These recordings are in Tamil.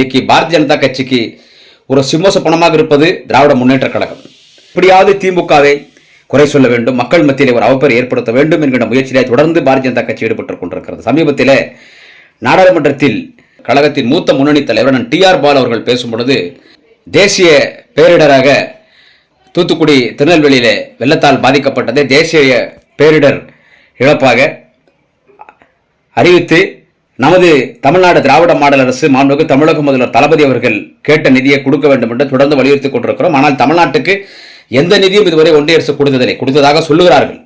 இன்றைக்கு பாரதிய ஜனதா கட்சிக்கு ஒரு சிம்மச பணமாக இருப்பது திராவிட முன்னேற்ற கழகம். இப்படியாவது திமுகவை குறை சொல்ல வேண்டும் மக்கள் மத்தியிலே ஒரு அவப்பெயர் ஏற்படுத்த வேண்டும் என்கிற முயற்சியிலே தொடர்ந்து பாரதிய ஜனதா கட்சி ஈடுபட்டுக் கொண்டிருக்கிறது. சமீபத்தில் நாடாளுமன்றத்தில் கழகத்தின் மூத்த முன்னணி தலைவர் டி ஆர் பால் அவர்கள் பேசும் பொழுது தேசிய பேரிடராக தூத்துக்குடி திருநெல்வேலியில் வெள்ளத்தால் பாதிக்கப்பட்டதை தேசிய பேரிடர் இழப்பாக அறிவித்து நமது தமிழ்நாடு திராவிட மாடல் அரசு மாண்புக்கு தமிழக முதல்வர் தளபதி அவர்கள் கேட்ட நிதியை கொடுக்க வேண்டும் என்று தொடர்ந்து வலியுறுத்திக் கொண்டிருக்கிறோம். ஆனால் தமிழ்நாட்டுக்கு எந்த நிதியும் இதுவரை ஒன்றிய அரசு கொடுத்ததில்லை. கொடுத்ததாக சொல்லுகிறார்கள்.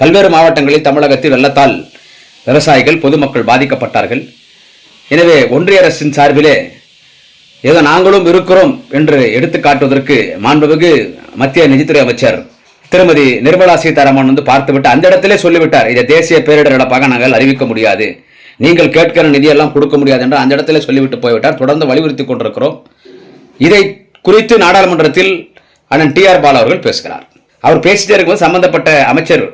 பல்வேறு மாவட்டங்களில் தமிழகத்தில் வெள்ளத்தால் விவசாயிகள் பொதுமக்கள் பாதிக்கப்பட்டார்கள். எனவே ஒன்றிய அரசின் சார்பிலே ஏதோ நாங்களும் இருக்கிறோம் என்று எடுத்து காட்டுவதற்கு மாண்புமிகு மத்திய நிதித்துறை அமைச்சர் திருமதி நிர்மலா சீதாராமன் வந்து பார்த்துவிட்டு அந்த இடத்திலே சொல்லிவிட்டார். இதை தேசிய பேரிடர் இழப்பாக நாங்கள் அறிவிக்க முடியாது. நீங்கள் கேட்கிற நிதியெல்லாம் கொடுக்க முடியாது என்று அந்த இடத்துல சொல்லிவிட்டு போய்விட்டார். தொடர்ந்து வலியுறுத்தி கொண்டிருக்கிறோம். இதை குறித்து நாடாளுமன்றத்தில் அண்ணன் டி ஆர் பால் அவர்கள் பேசுகிறார். அவர் பேசிட்டே இருக்கும்போது சம்பந்தப்பட்ட அமைச்சர்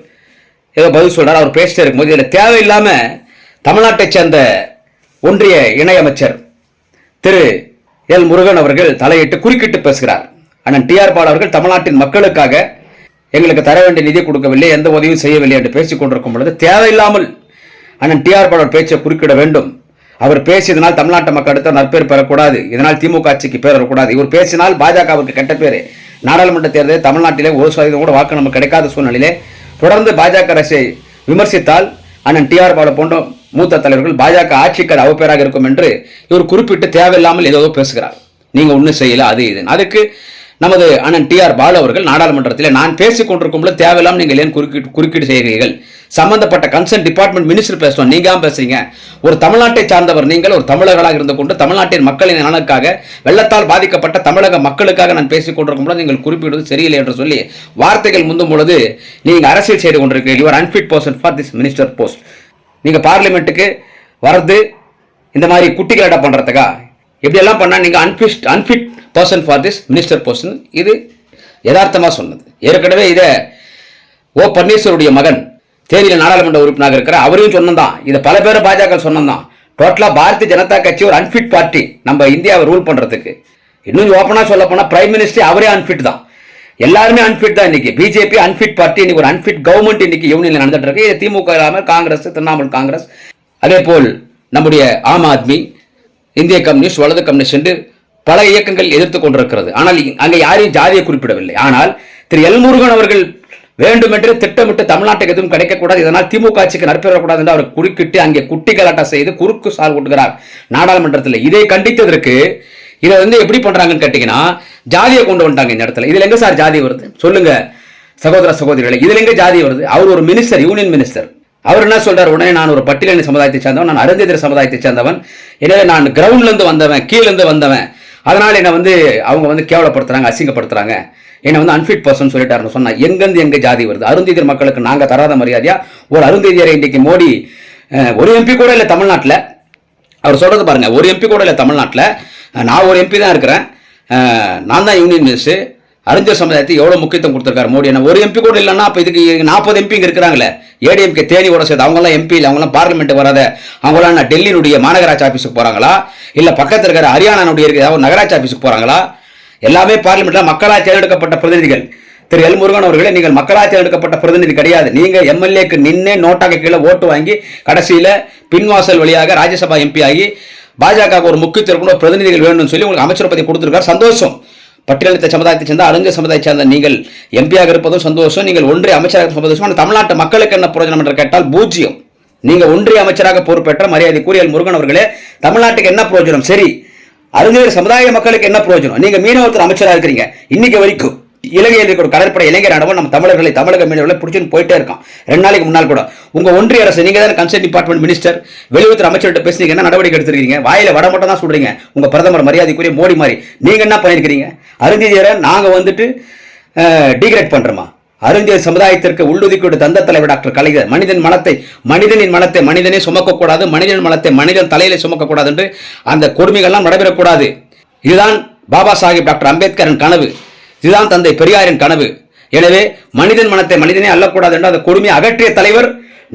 ஏதோ பதில் சொல்றார். அவர் பேசிட்டே இருக்கும்போது இதில் தேவையில்லாமல் தமிழ்நாட்டைச் சேர்ந்த ஒன்றிய இணையமைச்சர் திரு எல் முருகன் அவர்கள் தலையிட்டு குறுக்கிட்டு பேசுகிறார். அண்ணன் டி ஆர் பால் அவர்கள் தமிழ்நாட்டின் மக்களுக்காக எங்களுக்கு தர வேண்டிய நிதி கொடுக்கவில்லை எந்த உதவியும் செய்யவில்லை என்று பேசிக் கொண்டிருக்கும் பொழுது தேவையில்லாமல் அண்ணன் டிஆர் பாடல் பேச்சை குறுக்கிட வேண்டும். அவர் பேசியதனால் தமிழ்நாட்டு மக்கள் அடுத்த நற்பேர் பெறக்கூடாது. இதனால் திமுக ஆட்சிக்கு பேர் வரக்கூடாது. இவர் பேசினால் பாஜகவுக்கு கெட்ட பேர். நாடாளுமன்ற தேர்தலில் தமிழ்நாட்டிலே ஒரு சதவீதம் கூட வாக்கு நமக்கு கிடைக்காத சூழ்நிலையிலே தொடர்ந்து பாஜக அரசை விமர்சித்தால் அண்ணன் டிஆர் பாலு போன்ற மூத்த தலைவர்கள் பாஜக ஆட்சிக்கு அது அவப்பேராக இருக்கும் என்று இவர் குறிப்பிட்டு தேவையில்லாமல் ஏதோ பேசுகிறார். நீங்கள் ஒன்றும் செய்யல அது இது அதுக்கு நமது அண்ணன் டி ஆர் பாலு அவர்கள் நாடாளுமன்றத்தில் நான் பேசிக் கொண்டிருக்கும்போது தேவையில்லாமல் நீங்கள் ஏன் குறுக்கிட்டு குறுக்கீடு செய்கிறீர்கள்? சம்பந்தப்பட்ட கன்சர்ன் டிபார்ட்மெண்ட் மினிஸ்டர் பேசணும் நீங்க தான் பேசுறீங்க. ஒரு தமிழ்நாட்டை சார்ந்தவர் நீங்கள் ஒரு தமிழர்களாக இருந்து கொண்டு தமிழ்நாட்டின் மக்களின் நலனுக்காக வெள்ளத்தால் பாதிக்கப்பட்ட தமிழக மக்களுக்காக நான் பேசிக் கொண்டிருக்கும் பொழுது நீங்கள் குறிப்பிடுவது சரியில்லை என்று சொல்லி வார்த்தைகள் முந்தும் பொழுது நீங்கள் அரசியல் செய்து கொண்டிருக்கிறீர்கள். Your unfit person for this minister post நீங்கள் பார்லிமெண்ட்டுக்கு வரது இந்த மாதிரி குட்டிகளடா பண்ணுறதுக்கா இப்படியெல்லாம் பண்ணால் நீங்கள் unfit unfit person for this minister post இது யதார்த்தமாக சொன்னது. ஏற்கனவே இதை ஓ பன்னீர்செல்வருடைய மகன் தேனியில் நாடாளுமன்ற உறுப்பினராக இருக்கிற அவரையும் சொன்னதான் இது பல பேர் பாஜக சொன்னதான் டோட்டலாக பாரதிய ஜனதா கட்சி ஒரு அன்ஃபிட் பார்ட்டி நம்ம இந்தியாவை ரூல் பண்ணுறதுக்கு இன்னும் ஓப்பனாக சொல்ல போனால் பிரைம் மினிஸ்டர் அவரே அன்ஃபிட் தான். எல்லாருமே அன்ஃபிட் தான் இன்னைக்கு. பிஜேபி அன்ஃபிட் பார்ட்டி இன்னைக்கு ஒரு அன்ஃபிட் கவர்மெண்ட் இன்னைக்கு யூனியன்ல நடந்துட்டு இருக்கு. இது திமுக இல்லாமல் காங்கிரஸ் திரிணாமுல் காங்கிரஸ். அதே போல் நம்முடைய ஆம் ஆத்மி இந்திய கம்யூனிஸ்ட் வலது கம்யூனிஸ்ட் என்று பல இயக்கங்கள் எதிர்த்து கொண்டிருக்கிறது. ஆனால் அங்கே யாரையும் ஜாதியை குறிப்பிடவில்லை. ஆனால் திரு எல் முருகன் அவர்கள் வேண்டுமென்று திட்டமிட்டு தமிழ்நாட்டுக்கு எதுவும் கிடைக்கக்கூடாது. இதனால் திமுக ஆட்சிக்கு நடைபெறக்கூடாது என்று அவர் குறுக்கிட்டு அங்கே குட்டி கலாட்டா செய்து குறுக்கு சால் கொடுக்கிறார் நாடாளுமன்றத்தில் இதை கண்டித்ததற்கு இதை வந்து எப்படி பண்றாங்கன்னு கேட்டீங்கன்னா ஜாதியை கொண்டு வந்துட்டாங்க இந்த இடத்துல. இதுல எங்க சார் ஜாதி வருது? சொல்லுங்க சகோதர சகோதரிகளை. இதுல எங்க ஜாதி வருது? அவர் ஒரு மினிஸ்டர் யூனியன் மினிஸ்டர் அவர் என்ன சொல்றாரு? உடனே நான் ஒரு பட்டியலின சமுதாயத்தை சேர்ந்தவன் நான் அருந்ததிர சமுதாயத்தை சேர்ந்தவன். எனவே நான் கிரவுண்ட்ல இருந்து வந்தவன் கீழேருந்து வந்தவன். அதனால என்னை வந்து அவங்க வந்து கேவலப்படுத்துறாங்க அசிங்கப்படுத்துறாங்க. என்னை வந்து அன்ஃபிட் பர்சன் சொல்லிட்டாருன்னு சொன்னா எங்கேருந்து எங்க ஜாதி வருது? அருந்ததியர் மக்களுக்கு நாங்கள் தராத மரியாதையா? ஒரு அருந்ததியரை இன்னைக்கு மோடி ஒரு எம்பி கூட இல்லை தமிழ்நாட்டில். அவர் சொல்றது பாருங்க ஒரு எம்பி கூட இல்லை தமிழ்நாட்டில். நான் ஒரு எம்பி தான் இருக்கிறேன். நான் தான் யூனியன் மினிஸ்டர் அறிஞர் சமுதாயத்தை எவ்வளோ முக்கியத்துவம் கொடுத்துருக்காரு மோடி என்ன ஒரு எம்பி கூட இல்லைன்னா அப்போ இதுக்கு நாற்பது எம்பி இங்கே இருக்கிறாங்களே. ஏடிஎம்கே தேனியோட சேர்த்து அவங்களாம் எம்பி இல்லை அவங்களாம் பார்லிமெண்ட் வராத. அவங்களாம் நான் டெல்லியினுடைய மாநகராட்சி ஆஃபீஸுக்கு போகிறாங்களா இல்லை பக்கத்தில் இருக்கிற ஹரியானாவுடைய இருக்கிற ஏதாவது நகராட்சி ஆஃபீஸுக்கு போகிறாங்களா எல்லாமே பார்லிமெண்ட்ல மக்களால் தேர்ந்தெடுக்கப்பட்ட பிரதிநிதிகள். திரு எல் முருகன் அவர்களே நீங்கள் மக்களால் தேர்ந்தெடுக்கப்பட்ட பிரதிநிதி கிடையாது. நீங்க எம்எல்ஏக்கு நின்னே நோட்டாக கீழே ஓட்டு வாங்கி கடைசியில பின்வாசல் வழியாக ராஜ்யசபா எம்பி ஆகி பாஜக ஒரு முக்கியத்துவம் இருக்கணும் பிரதிநிதிகள் வேணும்னு சொல்லி உங்களுக்கு அமைச்சர் பதவி கொடுத்துருக்காரு. சந்தோஷம். பட்டியலித்த சமுதாயத்தை சேர்ந்த அறிஞர் சமுதாயத்தை சேர்ந்த நீங்கள் எம்பியாக இருப்பதும் சந்தோஷம். நீங்கள் ஒன்றிய அமைச்சராக சந்தோஷம். ஆனால் தமிழ்நாட்டு மக்களுக்கு என்ன பிரயோஜனம் என்று கேட்டால் பூஜ்ஜியம். நீங்கள் ஒன்றிய அமைச்சராக பொறுப்பேற்ற மரியாதை கூறியல் முருகன் அவர்களே தமிழ்நாட்டுக்கு என்ன பிரயோஜனம்? சரி அறிஞர் சமுதாய மக்களுக்கு என்ன பிரயோஜனம்? நீங்க மீனவத்துறை அமைச்சராக இருக்கிறீங்க. இன்னைக்கு வரைக்கும் இலங்கையில் இருக்கிற கடற்படை இளைஞர் ஆனவன் நம்ம தமிழர்களை தமிழக மீனவர்களை பிடிச்சுன்னு போயிட்டே இருக்கான். ரெண்டு நாளைக்கு முன்னால் கூட. உங்க ஒன்றிய அரசு நீங்க தான் கன்சர்ன் டிபார்ட்மெண்ட் மினிஸ்டர் வெளியுறவுத்துறை அமைச்சர்கிட்ட பேசுனீங்க என்ன நடவடிக்கை எடுத்திருக்கீங்க? வாயில வட மட்டும் தான் சொல்றீங்க உங்க பிரதமர் மரியாதைக்குரிய மோடி மாதிரி. நீங்க என்ன பண்ணிருக்கீங்க அருந்தியரை நாங்க வந்துட்டு டிகிரேட் பண்றோமா? அருந்தியர் சமுதாயத்திற்கு உள்ளுதிக்கீடு தந்த தலைவர் டாக்டர் கலைஞர். மனிதன் மனத்தை மனிதனின் மனத்தை மனிதனே சுமக்கக்கூடாது மனிதன் மனத்தை மனிதன் தலையிலே சுமக்கக்கூடாது என்று அந்த கொடுமைகள்லாம் நடைபெறக்கூடாது. இதுதான் பாபா சாஹிப் டாக்டர் அம்பேத்கரின் கனவு. இதுதான் தந்தை பெரியாரின் கனவு. எனவே மனிதன் மனத்தை மனிதனே அல்லக்கூடாது என்று அந்த கொடுமையை அகற்றிய தலைவர்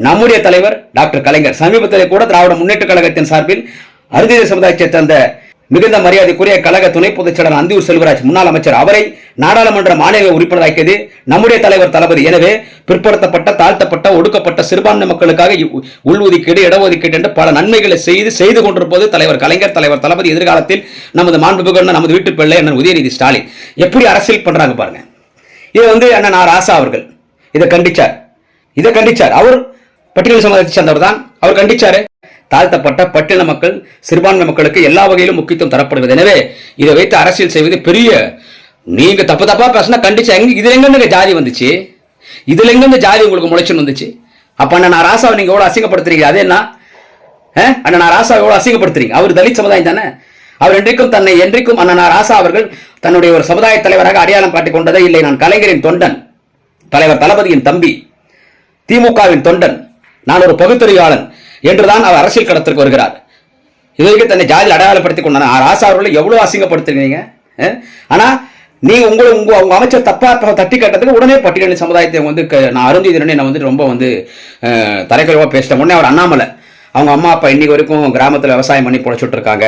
நம்முடைய தலைவர் டாக்டர் கலைஞர். சமீபத்தில் கூட திராவிட முன்னேற்ற கழகத்தின் சார்பில் அருந்திய சமுதாயத்தை தந்த மிகுந்த மரியாதைக்குரிய கழக துணை பொதுச் செயலர் அந்தியூர் செல்வராஜ் முன்னாள் அமைச்சர். அவரை நாடாளுமன்ற மாநில உறுப்பினராக்கியது நம்முடைய தலைவர் தளபதி. எனவே பிற்படுத்தப்பட்ட தாழ்த்தப்பட்ட ஒடுக்கப்பட்ட சிறுபான்மை மக்களுக்காக உள்ஒதுக்கீடு இடஒதுக்கீடு என்று பல நன்மைகளை செய்து செய்து கொண்டிருப்பது தலைவர் கலைஞர் தலைவர் தளபதி எதிர்காலத்தில் நமது மாண்புமிகு நமது வீட்டு பிள்ளை அண்ணன் உதயநிதி ஸ்டாலின். எப்படி அரசியல் பண்றாங்க பாருங்க. இதை வந்து அண்ணன் ஆர். ஆசா அவர்கள் இதை கண்டிச்சார். இதை கண்டிச்சார். அவர் பட்டியல் சமுதாயத்தை சேர்ந்தவர் தான். அவர் கண்டிச்சாரு. தாழ்த்தப்பட்ட பட்டின மக்கள் சிறுபான்மை மக்களுக்கு எல்லா வகையிலும் முக்கியத்துவம் தரப்படுகிறது. எனவே இதை வைத்து அரசியல் செய்வது பெரிய நீங்க தப்பு தப்பா பேசினா கண்டிச்சா எங்க இதுல எங்க ஜாதி வந்துச்சு? இதுல எங்க ஜாதி உங்களுக்கு முளைச்சுன்னு வந்துச்சு? அப்ப அண்ணா நான் ராசாவை நீங்க எவ்வளவு அசிங்கப்படுத்துறீங்க? அது என்ன? அஹ்? நான் ராசா எவ்வளவு அசிங்கப்படுத்துறீங்க? அவர் தலித் சமுதாயம் தானே? அவர் என்றைக்கும் தன்னை என்றைக்கும் அண்ணா ராசா அவர்கள் தன்னுடைய ஒரு சமுதாய தலைவராக அடையாளம் காட்டிக் கொண்டதே இல்லை. நான் கலைஞரின் தொண்டன் தலைவர் தளபதியின் தம்பி திமுகவின் தொண்டன் நான் ஒரு பகுத்தறிவாளன் என்றுதான் அவர் அரசியல் கடத்திற்கு வருகிறார். இதுவரைக்கும் தன்னை ஜாதியில் அடையாளப்படுத்திக் கொண்டான ராசா அவர்களை எவ்வளோ அசிங்கப்படுத்துறீங்க ஆனால் ஆனா உங்களை உங்க அவங்க அமைச்சர் தப்பாக தட்டி கட்டத்துக்கு உடனே பட்டியலின் சமுதாயத்தை வந்து க- நான் அருந்தீதனே நான் வந்து ரொம்ப வந்து அஹ், பேசிட்டேன். உடனே அவர் அண்ணாமலை. அவங்க அம்மா அப்பா இன்னைக்கு வரைக்கும் கிராமத்தில் விவசாயம் பண்ணி பொழைச்சிட்டு இருக்காங்க.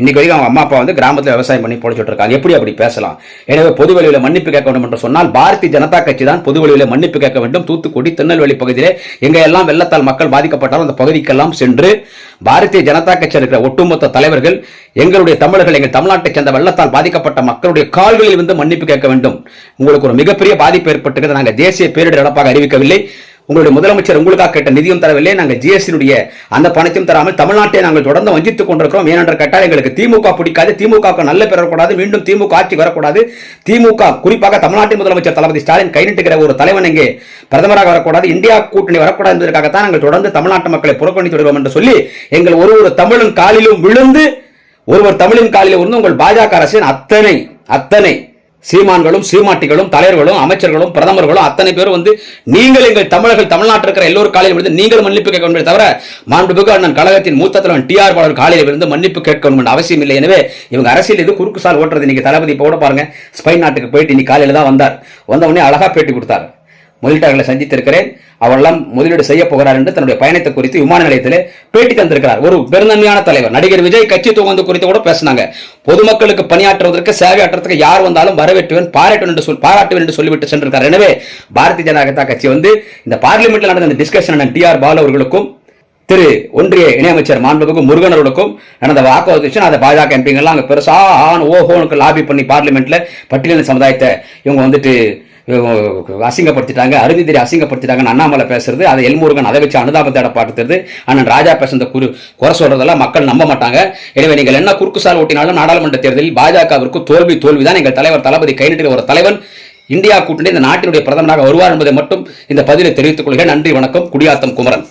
இன்னைக்கு வரைக்கும் அவங்க அம்மா அப்பா வந்து கிராமத்தில் விவசாயம் பண்ணி பொழைச்சிட்டு இருக்காங்க. எப்படி அப்படி பேசலாம்? எனவே பொது வழியில் மன்னிப்பு கேட்க வேண்டும் என்று சொன்னால் பாரதிய ஜனதா கட்சி தான் பொது வழியில் மன்னிப்பு கேட்க வேண்டும். தூத்துக்குடி திருநெல்வேலி பகுதியிலே எங்கே எல்லாம் வெள்ளத்தால் மக்கள் பாதிக்கப்பட்டாலும் அந்த பகுதிக்கெல்லாம் சென்று பாரதிய ஜனதா கட்சி இருக்கிற ஒட்டுமொத்த தலைவர்கள் எங்களுடைய தமிழர்கள் எங்கள் தமிழ்நாட்டை சேர்ந்த வெள்ளத்தால் பாதிக்கப்பட்ட மக்களுடைய கால்களில் வந்து மன்னிப்பு கேட்க வேண்டும். உங்களுக்கு ஒரு மிகப்பெரிய பாதிப்பு ஏற்பட்டிருக்கிறது. நாங்கள் தேசிய பேரிடர் இழப்பாக அறிவிக்கவில்லை. உங்களுடைய முதலமைச்சர் உங்களுக்காக கேட்ட நிதியும் தரவில்லை. நாங்கள் ஜிஎஸ்டியுடைய அந்த பணத்தையும் தராமல் தமிழ்நாட்டை நாங்கள் தொடர்ந்து வஞ்சித்துக் கொண்டிருக்கிறோம். ஏனென்ற கேட்டால் எங்களுக்கு திமுக பிடிக்காது. திமுக நல்ல பெற வரக்கூடாது. மீண்டும் திமுக ஆட்சி வரக்கூடாது. திமுக குறிப்பாக தமிழ்நாட்டின் முதலமைச்சர் தளபதி ஸ்டாலின் கை நீட்டுகிற ஒரு தலைவன் இங்கே பிரதமராக வரக்கூடாது. இந்தியா கூட்டணி வரக்கூடாது என்பதற்காகத்தான் நாங்கள் தொடர்ந்து தமிழ்நாட்டு மக்களை புறக்கணித்து விடுவோம் என்று சொல்லி எங்கள் ஒரு ஒரு தமிழன் காலிலும் விழுந்து ஒருவர் தமிழின் காலில் இருந்து உங்கள் பாஜக அரசின் அத்தனை அத்தனை சீமான்களும் சீமாட்டிகளும் தலைவர்களும் அமைச்சர்களும் பிரதமர்களும் அத்தனை பேரும் வந்து நீங்கள் எங்கள் தமிழர்கள் தமிழ்நாட்டில் இருக்கிற எல்லோரும் காலையில் விழுந்து நீங்கள் மன்னிப்பு கேட்க வேண்டும். தவிர மாண்புமிகு அண்ணன் கழகத்தின் மூத்த தலைவன் டி ஆர் பாலர் காலையில் விழுந்து மன்னிப்பு கேட்க வேண்டும் அவசியம் இல்லை. எனவே இவங்க அரசியல் இது குறுக்கு சால் ஓட்டுறது? இன்னைக்கு தளபதி இப்போ கூட பாருங்க ஸ்பெயின் நாட்டுக்கு போயிட்டு இன்னைக்கு காலையில் தான் வந்தார். வந்த உடனே அழகா பேட்டி கொடுத்தார். முதலீட்டாளர்களை சந்தித்திருக்கிறேன். அவரெல்லாம் முதலீடு செய்ய போகிறார் என்று தன்னுடைய பயணத்தை குறித்து விமான நிலையத்திலே பேட்டி தந்திருக்கிறார். ஒரு பெருந்தன்மையான தலைவர். நடிகர் விஜய் கட்சி துவங்கு குறித்து கூட பேசினாங்க. பொதுமக்களுக்கு பணியாற்றுவதற்கு சேவையாற்றுவதற்கு யார் வந்தாலும் வரவேற்றுவேன் பாராட்டுவேன் என்று சொல் பாராட்டுவேன் என்று சொல்லிவிட்டு சென்றிருக்கார் எனவே பாரதிய ஜனதா கட்சி வந்து இந்த பார்லிமெண்ட்ல நடந்த இந்த டிஸ்கஷன் டி ஆர் பால் அவர்களுக்கும் திரு ஒன்றிய இணையமைச்சர் மாண்புக்கும் முருகன் அவர்களுக்கும் நடந்த வாக்குவாதம் அதை பாஜக எம்பிங்கெல்லாம் அங்கே பெருசா ஆன் ஓஹோனுக்கு லாபி பண்ணி பார்லிமெண்ட்ல பட்டியலின சமுதாயத்தை இவங்க வந்துட்டு அசிங்கப்படுத்திட்டாங்க அருந்ததிரி அசிங்கப்படுத்திட்டாங்கன்னு அண்ணாமலை பேசுறது அதை எல்முருகன் அதை வச்சு அனுதாபத்தை பாட்டுறது ஆனால் ராஜா பேசுறத குறு குறை சொல்றதெல்லாம் மக்கள் நம்ப மாட்டாங்க. எனவே நீங்கள் என்ன குறுக்கு சால் ஓட்டினாலும் நாடாளுமன்ற தேர்தலில் பாஜகவிற்கு தோல்வி தோல்விதான் எங்கள் தலைவர் தளபதி கைநீட்டுகிற ஒரு தலைவன். இந்தியா கூட்டணி இந்த நாட்டினுடைய பிரதமராக வருவார் என்பதை மட்டும் இந்த பதிலை தெரிவித்துக் கொள்கிறேன். நன்றி வணக்கம். குடியாத்தம் குமரன்.